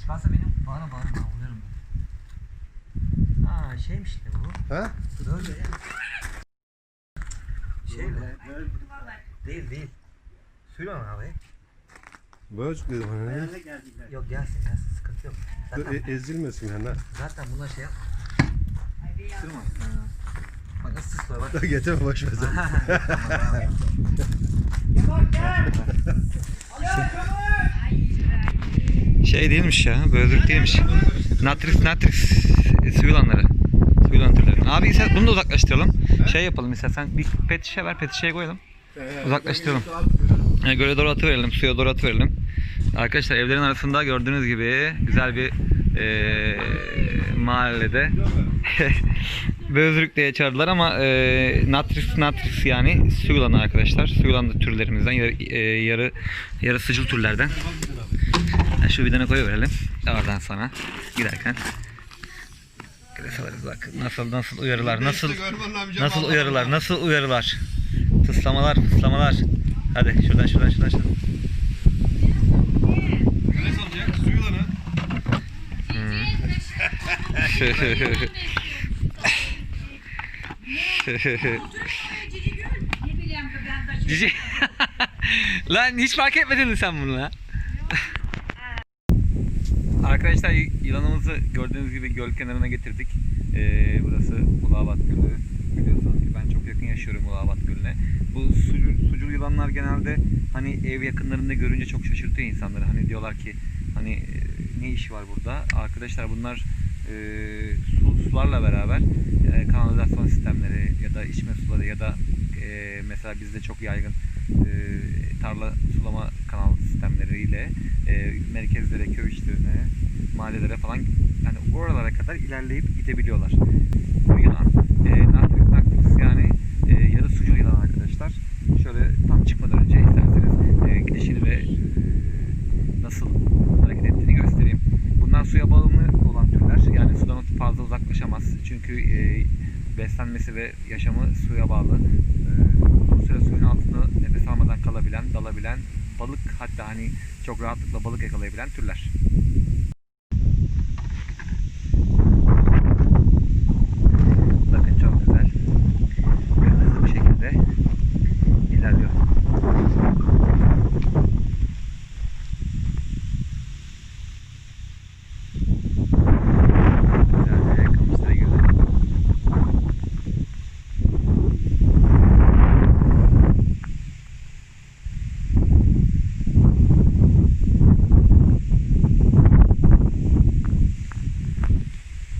Çıkarsa benim bağıra bağıra avlarım ben. Ha şeymiş işte bu. Ha? Böyle ya. Şey bu. Değil değil. Söyle bana abi. Böcek dedim hani. ya. Yok gelsin gelsin sıkıntı yok. Zaten, E- ezilmesin yani. ha. zaten bunlar şey yap. Sırma. Ha. Sıslıyor bak. Getirme boş ver sen. Şey değilmiş ya, böğürtük değilmiş. Natris, natris su yılanları. Su yılan türleri. Abi istersen bunu da uzaklaştıralım. Şey yapalım istersen bir pet şişe ver, pet şişeye koyalım. Uzaklaştıralım. Yani göle doğru atıverelim, suya doğru atıverelim. Arkadaşlar evlerin arasında gördüğünüz gibi güzel bir eee mahallede Bözrük diye çağırdılar ama eee natris natris yani su yılanı arkadaşlar. Su yılanı türlerimizden yarı, eee, yarı, yarı sıcıl türlerden. Ha, Şu vidana koyuverelim. Oradan sonra giderken. Kresalarız bak nasıl nasıl uyarılar nasıl nasıl uyarılar nasıl uyarılar. Tıslamalar fıslamalar. Hadi şuradan şuradan şuradan şuradan. Olacak? Yılanı. Cici. Lan hiç fark etmedin mi sen bunu lan? Arkadaşlar yılanımızı gördüğünüz gibi göl kenarına getirdik. Ee, burası Ulavat Gölü. Biliyorsunuz ki ben çok yakın yaşıyorum Ulavat Gölü'ne. Bu sucul, sucul yılanlar genelde hani ev yakınlarında görünce çok şaşırtıyor insanları. Hani diyorlar ki hani e, ne işi var burada? Arkadaşlar bunlar su, sularla beraber e, kanalizasyon sistemleri ya da içme suları ya da e, mesela bizde çok yaygın e, tarla sulama kanal sistemleriyle e, merkezlere, köy içlerine, mahallelere falan yani oralara kadar ilerleyip gidebiliyorlar. Bu yılan e, nactis yani e, yarı sucul yılan arkadaşlar. Şöyle ulaşamaz. Çünkü e, beslenmesi ve yaşamı suya bağlı. E, uzun süre suyun altında nefes almadan kalabilen, dalabilen, balık hatta hani çok rahatlıkla balık yakalayabilen türler. Bakın çok güzel. Ve hızlı şekilde ilerliyor.